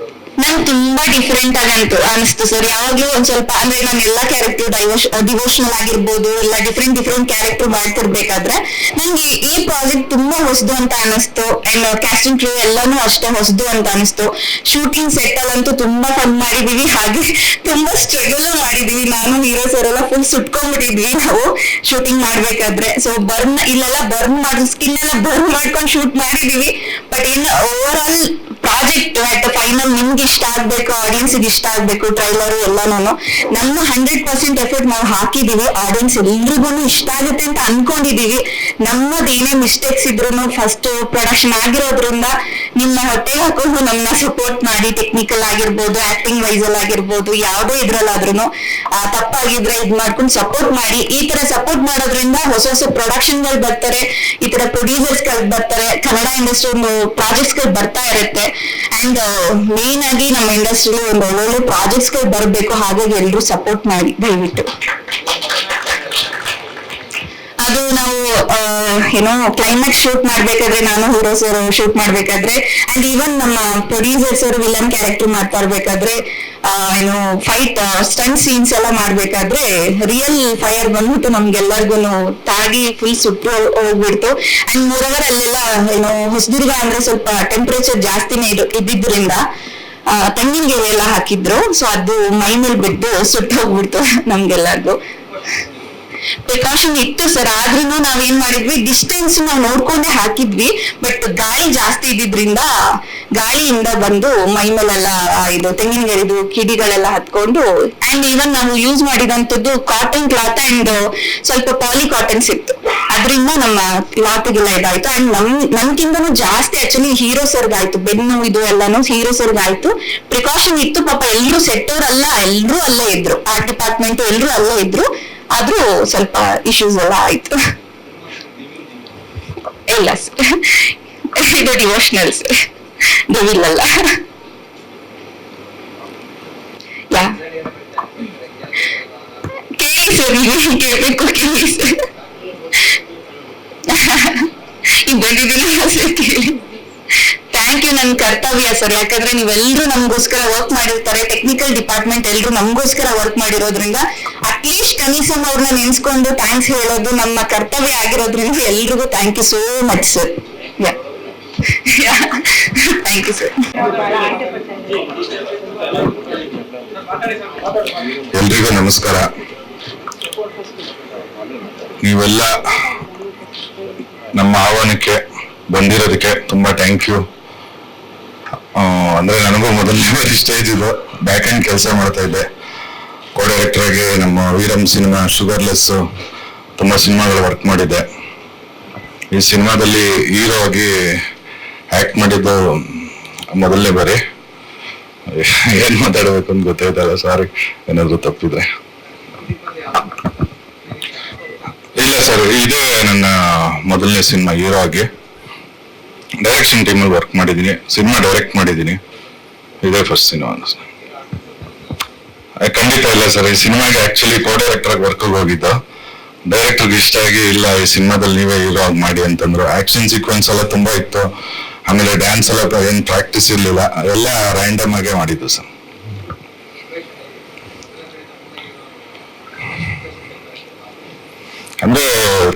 ನಂಗೆ ತುಂಬಾ ಡಿಫ್ರೆಂಟ್ ಆಗಿ ಅನ್ತು ಅನಿಸ್ತು ಸರ್. ಯಾವಾಗ್ಲೂ ಒಂದ್ ಸ್ವಲ್ಪ, ಅಂದ್ರೆ ನಾನು ಎಲ್ಲಾ ಕ್ಯಾರೆಕ್ಟರ್ ಡೈವೋಶ್ ಡಿವೋಷನಲ್ ಆಗಿರ್ಬೋದು ಇಲ್ಲ ಡಿಫ್ರೆಂಟ್ ಡಿಫ್ರೆಂಟ್ ಕ್ಯಾರೆಕ್ಟರ್ ಮಾಡ್ತಿರ್ಬೇಕಾದ್ರೆ ನಂಗೆ ಈ- ಪ್ರಾಜೆಕ್ಟ್ ತುಂಬಾ ಹೊಸದು ಅಂತ ಅನಿಸ್ತು. ಅಂಡ್ ಕ್ಯಾಸ್ಟಿಂಗ್ ಕ್ರೂ ಎಲ್ಲಾನು ಅಷ್ಟೇ ಹೊಸದು ಅಂತ ಅನಿಸ್ತು. ಶೂಟಿಂಗ್ ಸೆಟ್ ಅಲ್ಲಂತೂ ತುಂಬಾ ಫನ್ ಮಾಡಿದೀವಿ. ಹಾಗೆ ತುಂಬಾ ಸ್ಟ್ರಗಲ್ ಮಾಡಿದೀವಿ. ನಾನು, ಹೀರೋ ಸರ್ ಎಲ್ಲ ಫುಲ್ ಸುಟ್ಕೊಂಡ್ಬಿಟ್ಟಿದ್ವಿ ನಾವು ಶೂಟಿಂಗ್ ಮಾಡ್ಬೇಕಾದ್ರೆ. ಸೊ ಬರ್ನ್ ಇಲ್ಲೆಲ್ಲ ಬರ್ನ್ ಮಾಡಿ ಸ್ಕಿನ್ ಎಲ್ಲ ಬರ್ನ್ ಮಾಡ್ಕೊಂಡು ಶೂಟ್ ಮಾಡಿದೀವಿ. ಬಟ್ ಇನ್ನು over all project at final ನಿಮ್ಗೆ ಇಷ್ಟ ಆಗ್ಬೇಕು ಆಡಿಯನ್ಸ್ ಇಷ್ಟ ಆಗ್ಬೇಕು ಟ್ರೈಲರ್ ಎಲ್ಲಾನು ನಮ್ಮ ಹಂಡ್ರೆಡ್ ಪರ್ಸೆಂಟ್ ಎಫರ್ಟ್ ನಾವು ಹಾಕಿದೀವಿ ಆಡಿಯನ್ಸ್ ಎಲ್ರಿಗೂ ಇಷ್ಟ ಆಗುತ್ತೆ ಅಂತ ಅನ್ಕೊಂಡಿದೀವಿ. ನಮ್ಮದ್ ಏನೇ ಮಿಸ್ಟೇಕ್ಸ್ ಇದ್ರು ಫಸ್ಟ್ ಪ್ರೊಡಕ್ಷನ್ ಆಗಿರೋದ್ರಿಂದ ನಿಮ್ಮ ಹೊಟ್ಟೆ ಹಾಕೊಂಡು ನಮ್ಮನ್ನ ಸಪೋರ್ಟ್ ಮಾಡಿ ಟೆಕ್ನಿಕಲ್ ಆಗಿರ್ಬೋದು ಆಕ್ಟಿಂಗ್ ವೈಸ್ ಅಲ್ಲಿ ಆಗಿರ್ಬೋದು, ಯಾವುದೇ ಇದ್ರಲ್ಲಾದ್ರೂ ತಪ್ಪಾಗಿದ್ರೆ ಇದ್ ಮಾಡ್ಕೊಂಡು ಸಪೋರ್ಟ್ ಮಾಡಿ. ಈ ತರ ಸಪೋರ್ಟ್ ಮಾಡೋದ್ರಿಂದ ಹೊಸ ಹೊಸ ಪ್ರೊಡಕ್ಷನ್ಗಳು ಬರ್ತಾರೆ, ಈ ತರ ಪ್ರೊಡ್ಯೂಸರ್ಸ್ಗಳು ಬರ್ತಾರೆ, ಕನ್ನಡ ಇಂಡಸ್ಟ್ರಿ ಪ್ರಾಜೆಕ್ಟ್ಸ್ಗಳು ಬರ್ತಾ ಇರುತ್ತೆ. ಅಂಡ್ ಮೇನ್ ಆಗಿ ನಮ್ಮ ಇಂಡಸ್ಟ್ರಿಲಿ ಒಂದು ಒಳ್ಳೊಳ್ಳೆ ಪ್ರಾಜೆಕ್ಟ್ಸ್ಗಳು ಬರಬೇಕು, ಹಾಗಾಗಿ ಎಲ್ಲರೂ ಸಪೋರ್ಟ್ ಮಾಡಿ, ದಯವಿಟ್ಟು. ಅದು ನಾವು ಏನೋ ಕ್ಲೈಮ್ಯಾಕ್ಸ್ ಶೂಟ್ ಮಾಡ್ಬೇಕಾದ್ರೆ ನಾನು ಹೀರೋ ಸರ್ ಶೂಟ್ ಮಾಡ್ಬೇಕಾದ್ರೆ ಅಂಡ್ ಈವನ್ ನಮ್ಮ ಪ್ರೊಡ್ಯೂಸರ್ ಸರ್ ವಿಲನ್ ಕ್ಯಾರೆಕ್ಟರ್ ಮಾಡ್ತಾ ಇರ್ಬೇಕಾದ್ರೆ ಏನು ಫೈಟ್ ಸ್ಟಂಟ್ ಸೀನ್ಸ್ ಎಲ್ಲ ಮಾಡ್ಬೇಕಾದ್ರೆ ರಿಯಲ್ ಫೈರ್ ಬಂದ್ಬಿಟ್ಟು ನಮ್ಗೆಲ್ಲರಿಗೂ ತಾಗಿ ಫುಲ್ ಸುಟ್ಟು ಹೋಗ್ಬಿಡ್ತು. ಅಂಡ್ ಮೂರವರ್ ಅಲ್ಲೆಲ್ಲ ಏನು ಹೊಸದುರ್ಗ ಅಂದ್ರೆ ಸ್ವಲ್ಪ ಟೆಂಪರೇಚರ್ ಜಾಸ್ತಿನೇ ಇದು ಇದ್ದಿದ್ರಿಂದ ತೆಂಗಿನ ಗೆರೆ ಎಲ್ಲ ಹಾಕಿದ್ರು. ಸೊ ಅದು ಮೈ ಮೇಲೆ ಬಿದ್ದು ಸುಟ್ಟು ಹೋಗ್ಬಿಡ್ತು ನಮ್ಗೆಲ್ಲರಿಗೂ. ಪ್ರಿಕಾಷನ್ ಇತ್ತು ಸರ್ ಆದ್ರೂ ನಾವೇನ್ ಮಾಡಿದ್ವಿ ಡಿಸ್ಟೆನ್ಸ್ ನಾವು ನೋಡ್ಕೊಂಡೇ ಹಾಕಿದ್ವಿ ಬಟ್ ಗಾಳಿ ಜಾಸ್ತಿ ಇದ್ದಿದ್ರಿಂದ ಗಾಳಿಯಿಂದ ಬಂದು ಮೈ ಮೇಲೆಲ್ಲ ಆ, ಇದು ತೆಂಗಿನ ಗೆರೆದು ಕಿಡಿಗಳೆಲ್ಲ ಹತ್ಕೊಂಡು ಅಂಡ್ ಈವನ್ ನಾವು ಯೂಸ್ ಮಾಡಿದಂತದ್ದು ಕಾಟನ್ ಕ್ಲಾತ್ ಅಂಡ್ ಸ್ವಲ್ಪ ಪಾಲಿ ಕಾಟನ್ಸ್ ಇತ್ತು ಅದರಿಂದ ನಮ್ಮ ಮಾತುಗೆಲ್ಲ ಇದಾಯ್ತು. ಅಂಡ್ ನಮ್ ನಮ್ಗಿಂತನೂ ಜಾಸ್ತಿ ಆಕ್ಚುಲಿ ಹೀರೋ ಸರ್ಗ್ ಆಯ್ತು. ಬೆನ್ನು, ಇದು ಎಲ್ಲಾನು ಹೀರೋ ಸರ್ಗ್ ಆಯ್ತು. ಪ್ರಿಕಾಷನ್ ಇತ್ತು, ಪಾಪ ಎಲ್ರು ಅಲ್ಲ ಎಲ್ರು ಅಲ್ಲೇ ಇದ್ರು. ಆರ್ಟ್ ಡಿಪಾರ್ಟ್ಮೆಂಟ್ ಎಲ್ರು ಅಲ್ಲೇ ಇದ್ರು. ಆದ್ರೂ ಸ್ವಲ್ಪ ಇಶ್ಯೂಸ್ ಎಲ್ಲ ಆಯ್ತು. ಇಲ್ಲ ಸರ್ ಇದು ಡಿವೋಷನಲ್ಸ್ ಡೆವಿಲ್ ಅಲ್ಲ. ಯಾ? ಕೇಳಿ ಸರ್ ಕೇಳಬೇಕು, ಕೇಳಿ ಸರ್ ಈಗ ಬಂದಿದ್ದೀನಿ ಸರ್ ಕೇಳಿ. ಥ್ಯಾಂಕ್ ಯು ನನ್ನ ಕರ್ತವ್ಯ ಸರ್ ಯಾಕಂದ್ರೆ ನೀವೆಲ್ಲರೂ ನಮಗೋಸ್ಕರ ವರ್ಕ್ ಮಾಡಿರ್ತಾರೆ. ಟೆಕ್ನಿಕಲ್ ಡಿಪಾರ್ಟ್ಮೆಂಟ್ ಎಲ್ಲರೂ ನಮಗೋಸ್ಕರ ವರ್ಕ್ ಮಾಡಿರೋದ್ರಿಂದ ಅಟ್ಲೀಸ್ಟ್ ಕನೀಸಮ್ ಅವ್ರನ್ನ ನೆನ್ಸ್ಕೊಂಡು ಥ್ಯಾಂಕ್ಸ್ ಹೇಳೋದು ನಮ್ಮ ಕರ್ತವ್ಯ ಆಗಿರೋದ್ರಿಂದ ಎಲ್ರಿಗೂ thank you so much sir thank you sir ಎಲ್ರಿಗೂ ನಮಸ್ಕಾರ. ನೀವೆಲ್ಲ ನಮ್ಮ ಆಹ್ವಾನಕ್ಕೆ ಬಂದಿರೋದಕ್ಕೆ ತುಂಬಾ ಥ್ಯಾಂಕ್ ಯು ಅಂದ್ರೆ ನನಗೂ ಮೊದಲನೇ ಸ್ಟೇಜ್ ಇದು ಬ್ಯಾಕ್ ಹ್ಯಾಂಡ್ ಕೆಲಸ ಮಾಡ್ತಾ ಇದ್ದೆ. ಕೋ ಡೈರೆಕ್ಟರ್ ಆಗಿ ನಮ್ಮ ವೀರಂ ಸಿನಿಮಾ ಶುಗರ್ಲೆಸ್ ತುಂಬಾ ಸಿನಿಮಾಗಳು ವರ್ಕ್ ಮಾಡಿದ್ದೆ. ಈ ಸಿನಿಮಾದಲ್ಲಿ ಹೀರೋ ಆಗಿ ಆಕ್ಟ್ ಮಾಡಿದ್ದು ಮೊದಲನೇ ಬಾರಿ. ಏನ್ ಮಾತಾಡ್ಬೇಕು ಅಂತ ಗೊತ್ತಾಯ್ತಲ್ಲ ಸಾರಿ ಏನಾದ್ರು ತಪ್ಪಿದ್ರೆ ಇಲ್ಲ ಸರ್, ಇದೇ ನನ್ನ ಮೊದಲನೇ ಸಿನಿಮಾ ಹೀರೋ ಆಗಿ ಡೈರೆಕ್ಷನ್ ಟೀಮಲ್ಲಿ ವರ್ಕ್ ಮಾಡಿದ್ದೀನಿ, ಸಿನಿಮಾ ಡೈರೆಕ್ಟ್ ಮಾಡಿದ್ದೀನಿ. ಇದೇ ಫಸ್ಟ್ ಸಿನಿಮಾ ಖಂಡಿತ ಇಲ್ಲ ಸರ್, ಈ ಸಿನಿಮಾಗೆ ಆಕ್ಚುಲಿ ಕೋ ಡೈರೆಕ್ಟರ್ ಆಗಿ ವರ್ಕ್ ಹೋಗಿದ್ದ. ಡೈರೆಕ್ಟರ್ಗೆ ಇಷ್ಟ ಆಗಿ, ಇಲ್ಲ, ಈ ಸಿನಿಮಾದಲ್ಲಿ ನೀವೇ ಹೀರೋ ಆಗಿ ಮಾಡಿ ಅಂತಂದ್ರು. ಆಕ್ಷನ್ ಸೀಕ್ವೆನ್ಸ್ ಎಲ್ಲ ತುಂಬಾ ಇತ್ತು. ಆಮೇಲೆ ಡ್ಯಾನ್ಸ್ ಎಲ್ಲ ಏನ್ ಪ್ರಾಕ್ಟೀಸ್ ಇರಲಿಲ್ಲ. ಎಲ್ಲ ರ್ಯಾಂಡಮ್ ಆಗೇ ಮಾಡಿದ್ದು ಸರ್.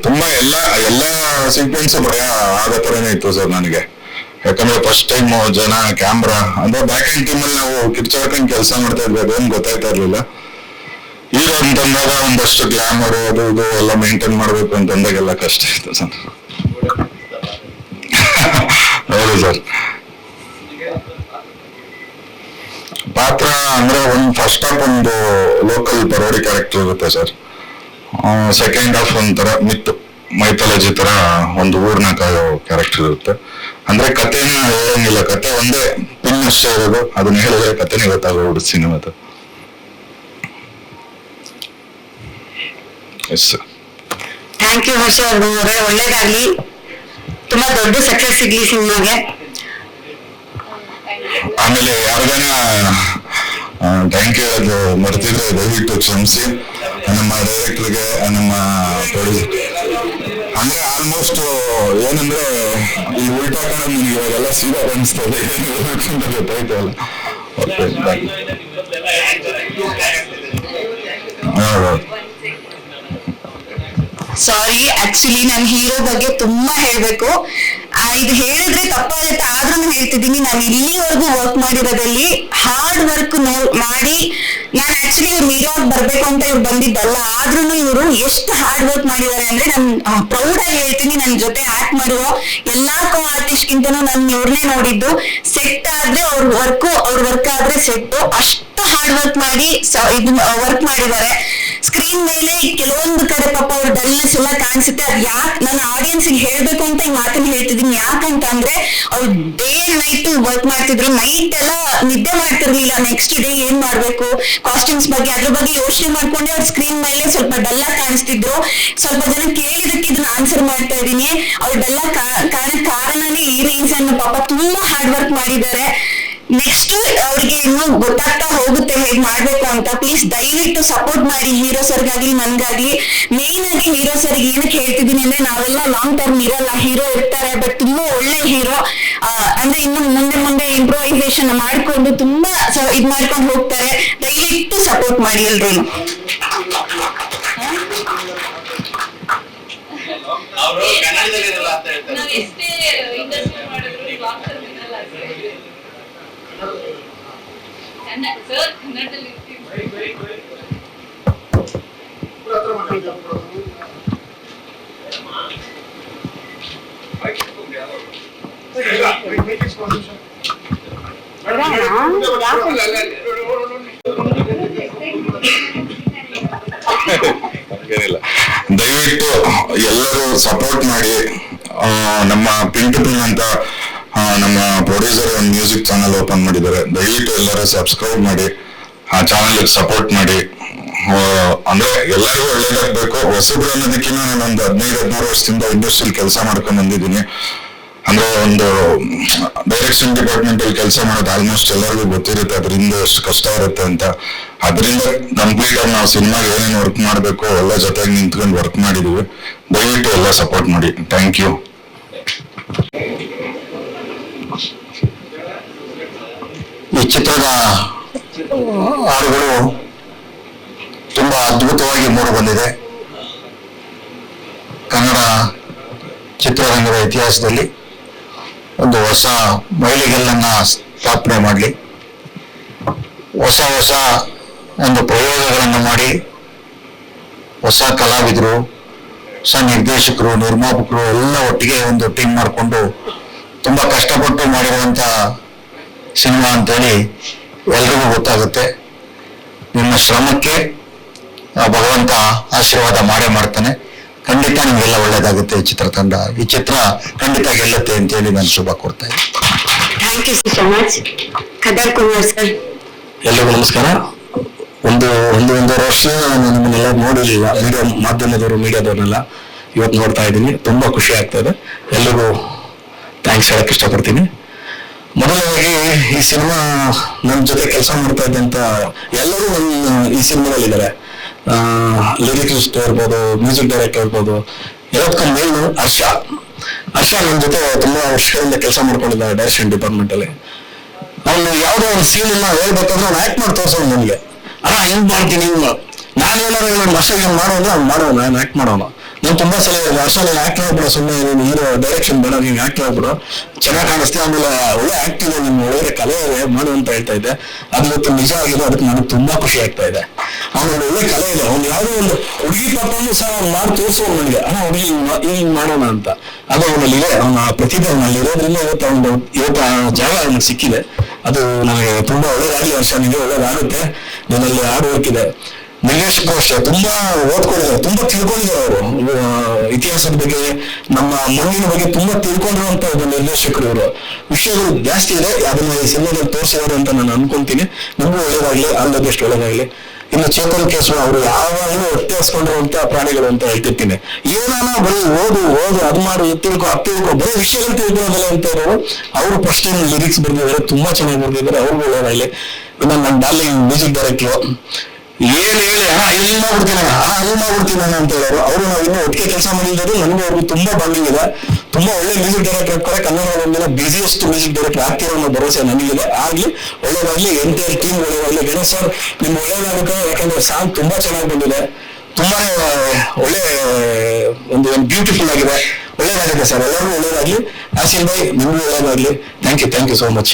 ತುಂಬಾ ಎಲ್ಲ ಎಲ್ಲ ಸೀಕ್ವೆನ್ಸ್ ಭಯ ಆಗೋ ತರನೇ ಇತ್ತು ಸರ್ ನನಗೆ. ಯಾಕಂದ್ರೆ ಫಸ್ಟ್ ಟೈಮ್ ಜನ ಕ್ಯಾಮ್ರಾ ಅಂದ್ರೆ ಬ್ಯಾಕ್ ಎಂಡ್ ಟೀಮ್ ಅಲ್ಲಿ ನಾವು ಕಿರ್ಚಾಡ್ಕೊಂಡು ಕೆಲಸ ಮಾಡ್ತಾ ಇದ್ವಿ ಅದೇನು ಗೊತ್ತಾಯ್ತಾ ಇರ್ಲಿಲ್ಲ. ಈಗ ಅಂತಂದಾಗ ಒಂದಷ್ಟು ಗ್ಲಾಮರ್ ಅದು ಇದು ಎಲ್ಲ ಮೇಂಟೈನ್ ಮಾಡ್ಬೇಕು ಅಂತಂದಾಗೆಲ್ಲ ಕಷ್ಟ ಇತ್ತು ಸರ್. ಹೌದು ಸರ್. ಪಾತ್ರ ಅಂದ್ರೆ ಒಂದು ಫಸ್ಟ್ ಆಫ್ ಒಂದು ಲೋಕಲ್ ಪರೋಡಿ ಕ್ಯಾರೆಕ್ಟರ್ ಇರುತ್ತೆ ಸರ್. ಸೆಕೆಂಡ್ ಹಾಫ್ ಒಂಥರ ಮಿತ್ ಮೈಥಾಲಜಿ ತರ ಒಂದು ಊರ್ನ ಕಾಯೋ ಕ್ಯಾರೆಕ್ಟರ್ ಇರುತ್ತೆ. ಅಂದ್ರೆ ಕಥೆನ ಹೇಳಂಗಿಲ್ಲ. ಕತೆ ಒಂದೇ ಪಿನ್ ಅಷ್ಟೇ ಇರೋದು. ಅದನ್ನ ಹೇಳಿದ್ರೆ ಕಥೆನೇ ಗೊತ್ತಾಗೋಗ್ಬಿಡುತ್ತೆ ಸಿನಿಮಾದ. ಎಸ್ ಥ್ಯಾಂಕ್ ಯು ಹರ್ಷ ಅವರೇ. ಒಳ್ಳೇದಾಗ್ಲಿ. ತುಂಬಾ ದೊಡ್ಡ ಸಕ್ಸಸ್ ಸಿಗ್ಲಿ ಸಿನಿಮಾಗೆ. ಆಮೇಲೆ ಯಾರಿಗಾನ ಥ್ಯಾಂಕ್ ಯು ಅದು ಮರ್ತಿದ್ರೆ ದಯವಿಟ್ಟು ಕ್ಷಮಿಸಿ. ನಮ್ಮ ಡೈರೆಕ್ಟರ್ಗೆ ನಮ್ಮ ಪ್ರೊಡ್ಯೂಸರ್ ಅಂದ್ರೆ ಆಲ್ಮೋಸ್ಟ್ ಏನಂದ್ರೆ ಈ ಉಲ್ಟಾ ಕಣ ನಿಮಗೆ ಇವಾಗೆಲ್ಲ ಸೀದಾ ಅನಿಸ್ತದೆ ಓಕೆ ಗೊತ್ತಾಯ್ತು ಅಲ್ಲ ಓಕೆ ಹೌದು. ಸಾರಿ ಆಕ್ಚುಲಿ ನನ್ ಹೀರೋ ಬಗ್ಗೆ ತುಂಬಾ ಹೇಳ್ಬೇಕು. ಇದು ಹೇಳಿದ್ರೆ ತಪ್ಪಾಗುತ್ತೆ. ಆದ್ರೂ ಹೇಳ್ತಿದ್ದೀನಿ, ನಾನು ಇಲ್ಲಿವರೆಗೂ ವರ್ಕ್ ಮಾಡಿರೋದಲ್ಲಿ ಹಾರ್ಡ್ ವರ್ಕ್ ಮಾಡಿ ನಾನು ಆಕ್ಚುಲಿ ಇವ್ರು ಹೀರೋ ಬರ್ಬೇಕು ಅಂತ ಇವ್ರು ಬಂದಿದ್ದಲ್ಲ. ಆದ್ರೂ ಇವರು ಎಷ್ಟು ಹಾರ್ಡ್ ವರ್ಕ್ ಮಾಡಿದ್ದಾರೆ ಅಂದ್ರೆ ನಾನು ಪ್ರೌಡ್ ಆಗಿ ಹೇಳ್ತೀನಿ. ನನ್ನ ಜೊತೆ ಆಕ್ಟ್ ಮಾಡುವ ಎಲ್ಲಾ ಕೋ ಆರ್ಟಿಸ್ಟ್ ಗಿಂತನೂ ನಾನು ಇವ್ರನ್ನೇ ನೋಡಿದ್ದು. ಸೆಟ್ ಆದ್ರೆ ಅವ್ರ ವರ್ಕ್ ಅವ್ರ ವರ್ಕ್ ಆದ್ರೆ ಸೆಟ್ ಅಷ್ಟು ಹಾರ್ಡ್ ವರ್ಕ್ ಮಾಡಿ ವರ್ಕ್ ಮಾಡಿದ್ದಾರೆ. ಸ್ಕ್ರೀನ್ ಮೇಲೆ ಕೆಲವೊಂದು ಕಡೆ ಪಾಪ ಅವ್ರ ಡಲ್ನೆಸ್ ಎಲ್ಲ ಕಾಣಿಸುತ್ತೆ. ಅದ್ ಯಾಕೆ ನನ್ನ ಆಡಿಯನ್ಸ್ ಹೇಳ್ಬೇಕು ಅಂತ ಈ ಮಾತನ್ನ ಹೇಳ್ತಿದೀನಿ ಯಾಕಂತ ಅಂದ್ರೆ ಅವ್ರು ಡೇ ನೈಟ್ ವರ್ಕ್ ಮಾಡ್ತಿದ್ರು. ನೈಟ್ ಎಲ್ಲ ನಿದ್ದೆ ಮಾಡ್ತಿರ್ಲಿಲ್ಲ. ನೆಕ್ಸ್ಟ್ ಡೇ ಏನ್ ಮಾಡ್ಬೇಕು? ಕಾಸ್ಟ್ಯೂಮ್ಸ್ ಬಗ್ಗೆ, ಅದ್ರ ಬಗ್ಗೆ ಯೋಚನೆ ಮಾಡ್ಕೊಂಡೆ ಅವ್ರ ಸ್ಕ್ರೀನ್ ಮೇಲೆ ಸ್ವಲ್ಪ ಡಲ್ ಆಗಿ ಕಾಣಿಸ್ತಿದ್ರು. ಸ್ವಲ್ಪ ಜನ ಕೇಳಿದಕ್ಕೆ ಇದನ್ನ ಆನ್ಸರ್ ಮಾಡ್ತಾ ಇದೀನಿ ಅವ್ರು ಡಲ್ ಕಾರಣ ಕಾರಣನೇ ಈ ರೀಸನ್ ಪಾಪ ತುಂಬಾ ಹಾರ್ಡ್ ವರ್ಕ್ ಮಾಡಿದ್ದಾರೆ. ನೆಕ್ಸ್ಟ್ ಅವ್ರಿಗೆ ಇನ್ನೂ ಗೊತ್ತಾಗ್ತಾ ಹೋಗುತ್ತೆ ಹೇಗ್ ಮಾಡ್ಬೇಕು ಅಂತ. ಪ್ಲೀಸ್ ದಯವಿಟ್ಟು ಸಪೋರ್ಟ್ ಮಾಡಿ ಹೀರೋ ಸರ್ಗಾಗ್ಲಿ ನನ್ಗಾಗ್ಲಿ. ಮೇನ್ ಆಗಿ ಹೀರೋ ಸರ್ಗೆ ಏನಕ್ಕೆ ಹೇಳ್ತಿದೀನಿ ಅಂದ್ರೆ ನಾವೆಲ್ಲ ಲಾಂಗ್ ಟರ್ಮ್ ಇರಲ್ಲ ಹೀರೋ ಇರ್ತಾರೆ ಬಟ್ ತುಂಬಾ ಒಳ್ಳೆ ಹೀರೋ ಅಂದ್ರೆ ಇನ್ನು ಮುಂದೆ ಮುಂದೆ ಇಂಪ್ರೂವೈಸೇಷನ್ ಮಾಡ್ಕೊಂಡು ತುಂಬಾ ಇದ್ ಮಾಡ್ಕೊಂಡು ಹೋಗ್ತಾರೆ. ದಯವಿಟ್ಟು ಸಪೋರ್ಟ್ ಮಾಡಿ ಎಲ್ರು ಅವರು ಕನ್ನಡದಲ್ಲಿರಲ್ಲ ಅಂತ ಹೇಳ್ತಾರೆ ನಾವು ಎಷ್ಟೇ ಇಂಡಸ್ಟ್ರಿ ಮಾಡಿದ್ರು ಲಾಂಗ್ ಟರ್ಮ್ ಇರಲ್ಲ ಸರ್ ದಯವಿಟ್ಟು ಎಲ್ಲರೂ ಸಪೋರ್ಟ್ ಮಾಡಿ ನಮ್ಮ ಪಿಂಟು ಅಂತ ನಮ್ಮ ಪ್ರೊಡ್ಯೂಸರ್ ಒಂದು ಮ್ಯೂಸಿಕ್ ಚಾನಲ್ ಓಪನ್ ಮಾಡಿದ್ದಾರೆ. ದಯವಿಟ್ಟು ಎಲ್ಲರೂ ಸಬ್ಸ್ಕ್ರೈಬ್ ಮಾಡಿ, ಆ ಚಾನಲ್ ಸಪೋರ್ಟ್ ಮಾಡಿ. ಅಂದ್ರೆ ಎಲ್ಲರಿಗೂ ಒಳ್ಳೇದಾಗಬೇಕು. ಹೊಸಬ್ರು ಅನ್ನೋದಕ್ಕಿಂತ ನಾನು ಒಂದು ಹದಿನೈದು, ಹದಿನಾರು ವರ್ಷದಿಂದ ಇಂಡಸ್ಟ್ರಿಯಲ್ಲಿ ಕೆಲಸ ಮಾಡ್ಕೊಂಡು ಬಂದಿದ್ದೀನಿ. ಅಂದ್ರೆ ಒಂದು ಡೈರೆಕ್ಷನ್ ಡಿಪಾರ್ಟ್ಮೆಂಟ್ ಅಲ್ಲಿ ಕೆಲಸ ಮಾಡೋದು ಆಲ್ಮೋಸ್ಟ್ ಎಲ್ಲರಿಗೂ ಗೊತ್ತಿರುತ್ತೆ. ಅದರಿಂದ ಎಷ್ಟು ಕಷ್ಟ ಇರುತ್ತೆ ಅಂತ. ಅದರಿಂದ ಕಂಪ್ಲೀಟ್ ಆಗಿ ನಾವು ಸಿನಿಮಾಗೆ ಏನೇನು ವರ್ಕ್ ಮಾಡಬೇಕು, ಎಲ್ಲ ಜೊತೆಗೆ ನಿಂತ್ಕೊಂಡು ವರ್ಕ್ ಮಾಡಿದೀವಿ. ದಯವಿಟ್ಟು ಎಲ್ಲ ಸಪೋರ್ಟ್ ಮಾಡಿ. ಥ್ಯಾಂಕ್ ಯು ಚಿತ್ರದ ಹಾಡುಗಳು ತುಂಬಾ ಅದ್ಭುತವಾಗಿ ಮೂಡಿ ಬಂದಿದೆ ಕನ್ನಡ ಚಿತ್ರರಂಗದ ಇತಿಹಾಸದಲ್ಲಿ ಒಂದು ಹೊಸ ಮೈಲಿಗಲ್ಲನ್ನ ಸ್ಥಾಪನೆ ಮಾಡಲಿ. ಹೊಸ ಹೊಸ ಒಂದು ಪ್ರಯೋಗಗಳನ್ನು ಮಾಡಿ. ಹೊಸ ಕಲಾವಿದರು, ಹೊಸ ನಿರ್ದೇಶಕರು, ನಿರ್ಮಾಪಕರು ಎಲ್ಲ ಒಟ್ಟಿಗೆ ಒಂದು ಟೀಮ್ ಮಾಡಿಕೊಂಡು ತುಂಬಾ ಕಷ್ಟಪಟ್ಟು ಮಾಡಿರುವಂತ ಸಿನಿಮಾ ಅಂತೇಳಿ ಎಲ್ರಿಗೂ ಗೊತ್ತಾಗುತ್ತೆ. ನಿಮ್ಮ ಶ್ರಮಕ್ಕೆ ಆ ಭಗವಂತ ಆಶೀರ್ವಾದ ಮಾಡೇ ಮಾಡ್ತಾನೆ. ಖಂಡಿತ ನಿಮಗೆಲ್ಲ ಒಳ್ಳೇದಾಗುತ್ತೆ ಈ ಚಿತ್ರತಂಡ. ಈ ಚಿತ್ರ ಖಂಡಿತ ಗೆಲ್ಲುತ್ತೆ ಅಂತೇಳಿ ನಾನು ಶುಭ ಕೊಡ್ತಾ ಇದ್ದೀನಿ. Thank you so much Khadar Kumar sir ಎಲ್ರಿಗೂ ನಮಸ್ಕಾರ. ಒಂದು ಒಂದು ಒಂದೂವರೆ ವರ್ಷ ನಾನು ನಿಮ್ಮನ್ನೆಲ್ಲ ನೋಡಿರಲಿಲ್ಲ. ಮೀಡಿಯಾ ಮಾಧ್ಯಮದವರು ಮೀಡಿಯಾದವ್ರನ್ನೆಲ್ಲ ಇವತ್ತು ನೋಡ್ತಾ ಇದ್ದೀನಿ. ತುಂಬಾ ಖುಷಿ ಆಗ್ತಾ ಇದೆ. ಎಲ್ರಿಗೂ ಥ್ಯಾಂಕ್ಸ್ ಹೇಳಕ್ ಇಷ್ಟಪಡ್ತೀನಿ. ಮೊದಲನೇದಾಗಿ ಈ ಸಿನಿಮಾ ನನ್ನ ಜೊತೆ ಕೆಲಸ ಮಾಡ್ತಾ ಇದ್ದಂತ ಎಲ್ಲರೂ ನನ್ನ ಈ ಸಿನಿಮಾದಲ್ಲಿ ಇದ್ದಾರೆ. ಲಿರಿಕ್ಲಿಸ್ಟ್ ಇರ್ಬೋದು ಮ್ಯೂಸಿಕ್ ಡೈರೆಕ್ಟರ್ ಇರ್ಬೋದು ಎಲ್ಲದಕ್ಕೂ ಮೇಲು ಹರ್ಷ. ಹರ್ಷ ನನ್ನ ಜೊತೆ ತುಂಬಾ ವರ್ಷಗಳಿಂದ ಕೆಲಸ ಮಾಡ್ಕೊಂಡಿದ್ದಾರೆ ಡೈರೆಕ್ಷನ್ ಡಿಪಾರ್ಟ್ಮೆಂಟ್ ಅಲ್ಲಿ. ಅವನು ಯಾವುದೋ ಒಂದು ಸೀನ್ ಅನ್ನ ಹೇಳ್ಬೇಕಂದ್ರೆ ಅವ್ನು ಆಕ್ಟ್ ಮಾಡಿ ತೋರಿಸೋನು ನನಗೆ. ಅಣ್ಣ ಹೆಂಗ್ ಮಾಡ್ತೀನಿ ನಾನು ಏನಾದ್ರು ನಾನು ವರ್ಷ ಮಾಡೋದು ಅವ್ನು ಮಾಡೋನು ನಾನು ಆಕ್ಟ್ ಮಾಡೋನು. ನಾನು ತುಂಬಾ ಸಲ ನೀನು ಆಕ್ಟ್ ಮಾಡ್ಬಿಡ ಸುಮ್ಮನೆ ನೀನು ಹೀರೋ ಡೈರೆಕ್ಷನ್ ಬೇಡ ನೀವು ಆಕ್ಟ್ ಮಾಡ್ಬಿಡು. ಚೆನ್ನಾಗಿ ಕಾಣಿಸ್ತೀಯ, ಆಮೇಲೆ ಒಳ್ಳೆ ಆಕ್ಟ್ ಇದೆ ನಿಮ್ಮ ಒಳ್ಳೆ ಕಲೆ ಮಾಡು ಅಂತ ಹೇಳ್ತಾ ಇದ್ದೆ. ಅದು ನಿಜ ಆಗಿದೆ ಅದಕ್ಕೆ ನನಗೆ ತುಂಬಾ ಖುಷಿ ಆಗ್ತಾ ಇದೆ. ಅವನು ಒಳ್ಳೆ ಕಲೆ ಇದೆ, ಅವ್ನು ಯಾವುದೋ ಒಂದು ಹುಡುಗಿ ಪಾಪನ್ನು ಸಹ ಅವ್ನು ಮಾಡಿ ತೋರಿಸೋ ನನಗೆ. ಅಣ್ಣ, ಹುಡುಗಿ ಹಿಂಗ್ ಮಾಡೋಣ ಅಂತ. ಅದು ಅವನಲ್ಲಿ ಇದೆ, ಅವನ ಪ್ರತಿಭೆ ಅವನಲ್ಲಿ ಇರೋದ್ರಿಂದ ಇವತ್ತು ಅವನು ಇವತ್ತು ಜಾಗ ಅವನಿಗೆ ಸಿಕ್ಕಿದೆ. ಅದು ನನಗೆ ತುಂಬಾ ಒಳ್ಳೇದಾಗ್ಲಿ, ವರ್ಷ ನಿಮಗೆ ಒಳ್ಳೇದಾಗುತ್ತೆ. ನನ್ನಲ್ಲಿ ಹಾರ್ಡ್ ವರ್ಕ್ ಇದೆ. ಅಷ್ಟೇ ತುಂಬಾ ಓದ್ಕೊಂಡಿದ್ದಾರೆ ತುಂಬಾ ತಿಳ್ಕೊಂಡಿದ್ದಾರೆ ಅವರು. ಇತಿಹಾಸದ ಬಗ್ಗೆ, ನಮ್ಮ ಮಣ್ಣಿನ ಬಗ್ಗೆ ತುಂಬಾ ತಿಳ್ಕೊಂಡಿರುವಂತ ಒಬ್ಬ ನಿರ್ದೇಶಕರು ಇವರು. ವಿಷಯಗಳು ಜಾಸ್ತಿ ಇದೆ ಅದನ್ನ ಈ ಸಿನಿಮಾದಲ್ಲಿ ತೋರಿಸಿದ್ದಾರೆ ಅಂತ ನಾನು ಅನ್ಕೊಂತೀನಿ. ನಮಗೂ ಒಳ್ಳೇದಾಗ್ಲಿ ಆಲ್ ದ ಬೆಸ್ಟ್ ಒಳ್ಳೇದಾಗ್ಲಿ. ಇನ್ನು ಚೇತನ್ ಕೇಶವ ಅವರು ಯಾವಾಗಲೂ ಹೊಟ್ಟೆ ಹಸ್ಕೊಂಡಿರುವಂತ ಪ್ರಾಣಿಗಳು ಅಂತ ಹೇಳ್ತಿರ್ತೀನಿ. ಏನಾನ ಬರೀ ಓದು ಓದು, ಅದು ಮಾಡು ತಿಳ್ಕೊ, ಅದು ತಿಳ್ಕೊ, ಬರೀ ವಿಷಯಗಳು ತಿಳ್ಕೊಳ್ಳೋದಿಲ್ಲ ಅಂತ ಇರೋರು, ಅವರು ಫಸ್ಟ್ ಟೈಮ್ ಲಿರಿಕ್ಸ್ ಬರ್ದಿದ್ದಾರೆ, ತುಂಬಾ ಚೆನ್ನಾಗಿ ಬರ್ದಿದ್ದಾರೆ, ಅವ್ರಿಗೂ ಒಳ್ಳೇದಾಗ್ಲಿ. ಇನ್ನು ನನ್ನ ಡಾರ್ಲಿಂಗ್ ಮ್ಯೂಸಿಕ್ ಡೈರೆಕ್ಟ್ರು. ಏನ್ ಹೇಳಿ, ಹಾ, ಇಲ್ಲಿ ಮಾಡ್ಬಿಡ್ತೀನಿ ಹಾ ಅಲ್ಲಿ ಮಾಡ್ಬಿಡ್ತೀನಿ ಅಂತ ಹೇಳೋರು. ಅವರು ನಾವು ಇನ್ನೂ ಒಟ್ಟಿಗೆ ಕೆಲಸ ಮಾಡಿದ್ರು ನಮ್ಗೆ ಅವ್ರಿಗೆ ತುಂಬಾ ಬಾಂಡಿಂಗ್ ಇದೆ ತುಂಬಾ ಒಳ್ಳೆ ಮ್ಯೂಸಿಕ್ ಡೈರೆಕ್ಟರ್ ಕೂಡ ಕನ್ನಡ ಒಂದಿನ ಬಿಸಿಯೆಸ್ಟ್ ಮ್ಯೂಸಿಕ್ ಡೈರೆಕ್ಟರ್ ಆಗ್ತಿರೋ ಅನ್ನೋ ಭರವಸೆ ನನಗಿದೆ ಆಗ್ಲಿ, ಒಳ್ಳೇದಾಗ್ಲಿ ಎಂಟೈರ್ ಟೀಮ್ ಒಳ್ಳೇದಾಗ್ಲಿ. ಗಣೇಶ್ ಸರ್ ನಿಮ್ ಒಳ್ಳೇದಾಗುತ್ತೆ. ಯಾಕಂದ್ರೆ ಸಾಂಗ್ ತುಂಬಾ ಚೆನ್ನಾಗಿ ಬಂದಿದೆ. ತುಂಬಾ ಒಳ್ಳೆ, ಒಂದು ಬ್ಯೂಟಿಫುಲ್ ಆಗಿದೆ. ಒಳ್ಳೇದಾಗಿದೆ ಸರ್ ಎಲ್ಲರಿಗೂ ಒಳ್ಳೇದಾಗ್ಲಿ. ಆಸಿಲ್ ಭಾಯ್, ನಿಮ್ಗೂ ಒಳ್ಳೇದಾಗ್ಲಿ. Thank you thank you so much